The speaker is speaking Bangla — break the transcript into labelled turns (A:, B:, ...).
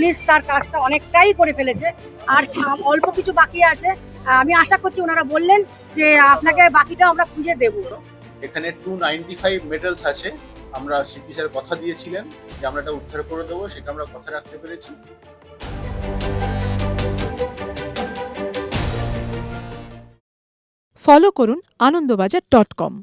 A: পুলিশ তার কাজটা অনেকটাই করে ফেলেছে। আর অল্প কিছু বাকি আছে। আমি আশা করছি ওনারা বললেন যে আপনাকে বাকিটা আমরা খুঁজে দেবো।
B: এখানে টু নাইনটি ফাইভ মেডেলস আছে। আমরা সিপি স্যার কথা দিয়েছিলেন যে আমরা এটা উদ্ধার করে দেবো সেটা আমরা কথা রাখতে পেরেছি।
C: ফলো করুন আনন্দবাজার ডট কম